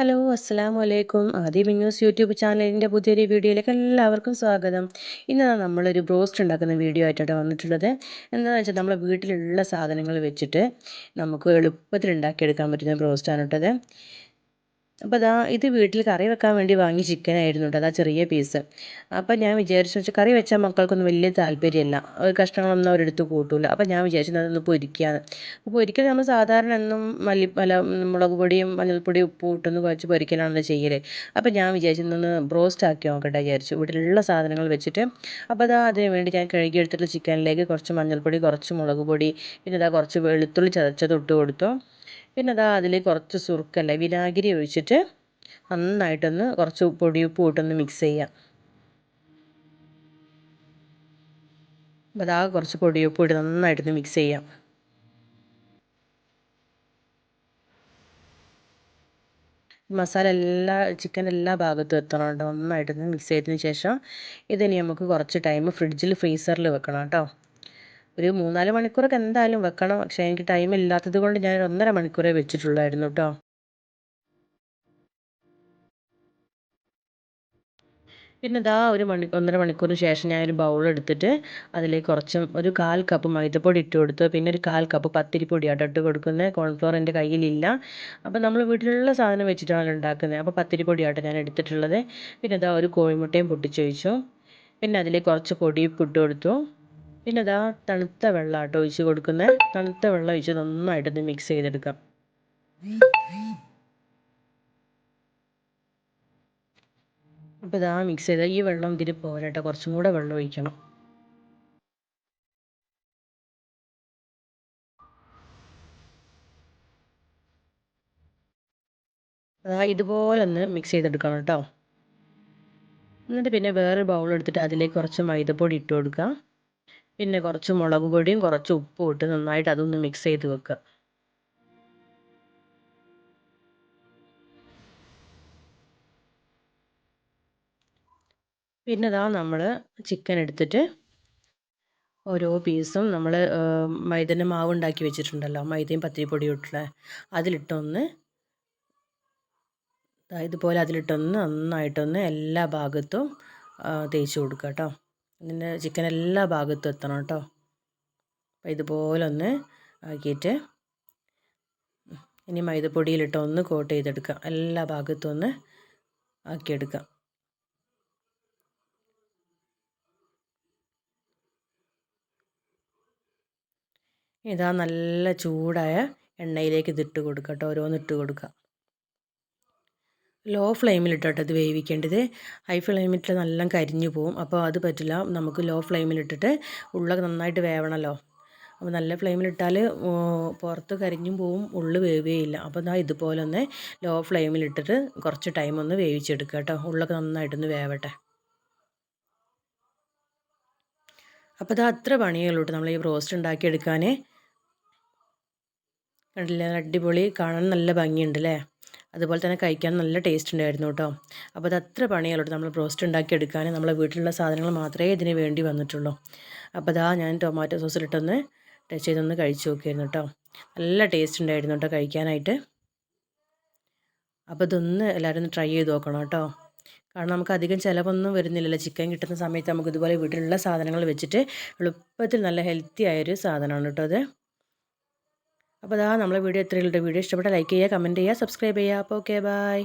Hello അസ്സാം വലൈക്കും ആദ്യ ന്യൂസ് യൂട്യൂബ് ചാനലിന്റെ പുതിയൊരു വീഡിയോയിലേക്ക് എല്ലാവർക്കും സ്വാഗതം. ഇന്ന് നമ്മളൊരു ബ്രോസ്റ്റ് ഉണ്ടാക്കുന്ന വീഡിയോ ആയിട്ടാണ് വന്നിട്ടുള്ളത്. എന്താണെന്ന് വെച്ചാൽ നമ്മളെ വീട്ടിലുള്ള സാധനങ്ങൾ വെച്ചിട്ട് നമുക്ക് എളുപ്പത്തിൽ ഉണ്ടാക്കിയെടുക്കാൻ പറ്റുന്ന ബ്രോസ്റ്റാണ് കേട്ടത്. അപ്പോൾ അതാ ഇത് വീട്ടിൽ കറി വെക്കാൻ വേണ്ടി വാങ്ങിയ ചിക്കനായിരുന്നു കേട്ടോ അതാ ചെറിയ പീസ് അപ്പോൾ ഞാൻ വിചാരിച്ചു വെച്ചാൽ കറി വെച്ചാൽ മക്കൾക്കൊന്നും വലിയ താല്പര്യമില്ല കഷ്ണങ്ങളൊന്നും അവരെടുത്ത് കൂട്ടില്ല അപ്പോൾ ഞാൻ വിചാരിച്ചു അതൊന്ന് പൊരിക്കാന്ന്. അപ്പോൾ പൊരിക്കൽ നമ്മൾ സാധാരണ എന്നും മല്ലി അല്ല മുളക് പൊടിയും മഞ്ഞൾപ്പൊടിയും ഉപ്പും ഇട്ടൊന്ന് കുഴച്ച് പൊരിക്കലാണല്ലോ ചെയ്യൽ അപ്പോൾ ഞാൻ വിചാരിച്ചു ഇന്നൊന്ന് ബ്രോസ്റ്റ് ആക്കി നോക്കട്ടെ വിചാരിച്ചു. വീട്ടിലുള്ള സാധനങ്ങൾ വെച്ചിട്ട് അപ്പോൾ അതാ അതിന് വേണ്ടി ഞാൻ കഴുകിയെടുത്തിട്ടുള്ള ചിക്കനിലേക്ക് കുറച്ച് മഞ്ഞൾപ്പൊടി കുറച്ച് മുളക് പൊടി പിന്നെ ഇതാ കുറച്ച് വെളുത്തുള്ളി ചതച്ചത് ഇട്ട് കൊടുത്തു. പിന്നെ അതാ അതിൽ കുറച്ച് സുറുക്കല്ല വിനാഗിരി ഒഴിച്ചിട്ട് നന്നായിട്ടൊന്ന് കുറച്ച് പൊടി ഉപ്പ് ഇട്ടൊന്ന് മിക്സ് ചെയ്യാം. അപ്പോൾ അതാ കുറച്ച് പൊടി ഉപ്പ് ഇട്ട് നന്നായിട്ടൊന്ന് മിക്സ് ചെയ്യാം. മസാല എല്ലാ ചിക്കൻ എല്ലാ ഭാഗത്തും എത്തണം കേട്ടോ. നന്നായിട്ടൊന്ന് മിക്സ് ചെയ്തതിന് ശേഷം ഇതിനി നമുക്ക് കുറച്ച് ടൈം ഫ്രിഡ്ജിൽ ഫ്രീസറിൽ വെക്കണം കേട്ടോ. ഒരു മൂന്നാൽ മണിക്കൂറൊക്കെ എന്തായാലും വെക്കണം. പക്ഷേ എനിക്ക് ടൈം ഇല്ലാത്തത് കൊണ്ട് ഞാൻ ഒന്നര മണിക്കൂറേ വെച്ചിട്ടുള്ളായിരുന്നു കേട്ടോ പിന്നെ ഇതാ ഒരു മണി ഒന്നര മണിക്കൂറിന് ശേഷം ഞാൻ ഒരു ബൗൾ എടുത്തിട്ട് അതിലേക്ക് കുറച്ച് ഒരു കാൽ കപ്പ് മൈദപ്പൊടി ഇട്ട് കൊടുത്തു. പിന്നെ ഒരു കാൽ കപ്പ് പത്തിരിപ്പൊടിയാട്ടോ ഇട്ട് കൊടുക്കുന്നത് കോൺഫ്ലോർ എന്റെ കയ്യിലില്ല. അപ്പോൾ നമ്മൾ വീട്ടിലുള്ള സാധനം വെച്ചിട്ടാണ് ഉണ്ടാക്കുന്നത് അപ്പോൾ പത്തിരിപ്പൊടിയാട്ടോ ഞാൻ എടുത്തിട്ടുള്ളത്. പിന്നെ ഇതാ ഒരു കോഴിമുട്ടയും പൊട്ടിച്ചൊഴിച്ചു പിന്നെ അതിലേക്ക് കുറച്ച് പൊടിയും ഇട്ട് കൊടുത്തു. പിന്നെ ഇതാ തണുത്ത വെള്ളം ആട്ടോ ഒഴിച്ച് കൊടുക്കുന്നത് തണുത്ത വെള്ളം ഒഴിച്ച് നന്നായിട്ടൊന്ന് മിക്സ് ചെയ്തെടുക്കാം. അപ്പോൾ ഇതാ മിക്സ് ചെയ്ത ഈ വെള്ളം ഇതിന് പോരട്ടെ. കുറച്ചും കൂടെ വെള്ളം ഒഴിക്കണം. അതാ ഇതുപോലെ ഒന്ന് മിക്സ് ചെയ്തെടുക്കണം കേട്ടോ. എന്നിട്ട് പിന്നെ വേറൊരു ബൗൾ എടുത്തിട്ട് അതിലേക്ക് കുറച്ച് മൈദപ്പൊടി ഇട്ട് കൊടുക്കുക പിന്നെ കുറച്ച് മുളക് പൊടിയും കുറച്ച് ഉപ്പും ഇട്ട് നന്നായിട്ട് അതൊന്ന് മിക്സ് ചെയ്ത് വെക്കുക. പിന്നെ ഇതാ നമ്മൾ ചിക്കൻ എടുത്തിട്ട് ഓരോ പീസും നമ്മൾ മൈദന്റെ മാവ് ഉണ്ടാക്കി വെച്ചിട്ടുണ്ടല്ലോ മൈദയും പത്തിരിപ്പൊടിയും ഇട്ടുള്ള അതിലിട്ടൊന്ന് ഇതുപോലെ അതിലിട്ടൊന്ന് നന്നായിട്ടൊന്ന് എല്ലാ ഭാഗത്തും തേച്ച് കൊടുക്കുക കേട്ടോ. ഇതിന്റെ ചിക്കൻ എല്ലാ ഭാഗത്തും എത്തണം കേട്ടോ. അപ്പോൾ ഇതുപോലെ ഒന്ന് ആക്കിയിട്ട് ഇനി മൈദപ്പൊടിയിലിട്ട് ഒന്ന് കോട്ട് ചെയ്തെടുക്കുക എല്ലാ ഭാഗത്തും ഒന്ന് ആക്കിയെടുക്കാം. ഇതാ നല്ല ചൂടായ എണ്ണയിലേക്ക് ഇതിട്ട് കൊടുക്കാം കേട്ടോ. ഓരോന്നിട്ട് കൊടുക്കാം. ലോ ഫ്ലെയിമിലിട്ടിട്ട് അത് വേവിക്കേണ്ടത്. ഹൈ ഫ്ലെയിമിലിട്ട് നല്ല കരിഞ്ഞു പോവും. അപ്പോൾ അത് പറ്റില്ല. നമുക്ക് ലോ ഫ്ലെയിമിലിട്ടിട്ട് ഉള്ളൊക്കെ നന്നായിട്ട് വേവണമല്ലോ അപ്പോൾ നല്ല ഫ്ലെയിമിലിട്ടാൽ പുറത്ത് കരിഞ്ഞും പോവും. ഉള്ളു വേവുകയില്ല അപ്പോൾ ഇതാ ഇതുപോലെ ഒന്ന് ലോ ഫ്ലെയിമിലിട്ടിട്ട് കുറച്ച് ടൈം ഒന്ന് വേവിച്ചെടുക്കുക കേട്ടോ. ഉള്ളൊക്കെ നന്നായിട്ടൊന്ന് വേവട്ടെ. അപ്പോൾ ഇത് അത്ര പണിയുള്ളൂ നമ്മൾ ഈ ബ്രോസ്റ്റ് ഉണ്ടാക്കിയെടുക്കാൻ കണ്ടില്ലേ? അടിപൊളി. കാണാൻ നല്ല ഭംഗിയുണ്ട് അല്ലേ അതുപോലെ തന്നെ കഴിക്കാൻ നല്ല ടേസ്റ്റ് ഉണ്ടായിരുന്നു കേട്ടോ അപ്പോൾ അത് അത്ര പണിയുള്ളൂ നമ്മൾ ബ്രോസ്റ്റ് ഉണ്ടാക്കി എടുക്കാൻ. നമ്മളെ വീട്ടിലുള്ള സാധനങ്ങൾ മാത്രമേ ഇതിന് വേണ്ടി വന്നിട്ടുള്ളൂ. അപ്പോൾ അതാ ഞാൻ ടൊമാറ്റോ സോസിലിട്ടൊന്ന് ടച്ച് ചെയ്തൊന്ന് കഴിച്ചു നോക്കിയായിരുന്നു കേട്ടോ നല്ല ടേസ്റ്റ് ഉണ്ടായിരുന്നു കേട്ടോ കഴിക്കാനായിട്ട്. അപ്പോൾ ഇതൊന്ന് എല്ലാവരും ഒന്ന് ട്രൈ ചെയ്ത് നോക്കണം കേട്ടോ കാരണം നമുക്ക് അധികം ചിലവൊന്നും വരുന്നില്ലല്ലോ. ചിക്കൻ കിട്ടുന്ന സമയത്ത് നമുക്ക് ഇതുപോലെ വീട്ടിലുള്ള സാധനങ്ങൾ വെച്ചിട്ട് എളുപ്പത്തിൽ നല്ല ഹെൽത്തി ആയൊരു സാധനമാണ് കേട്ടോ അത്. അപ്പോൾ അതാ നമ്മളെ വീഡിയോ എത്രയുള്ള വീഡിയോ ഇഷ്ടപ്പെട്ട ലൈക്ക് ചെയ്യുക കമന്റ് ചെയ്യുക സബ്സ്ക്രൈബ് ചെയ്യുക. അപ്പോൾ ഓക്കെ ബൈ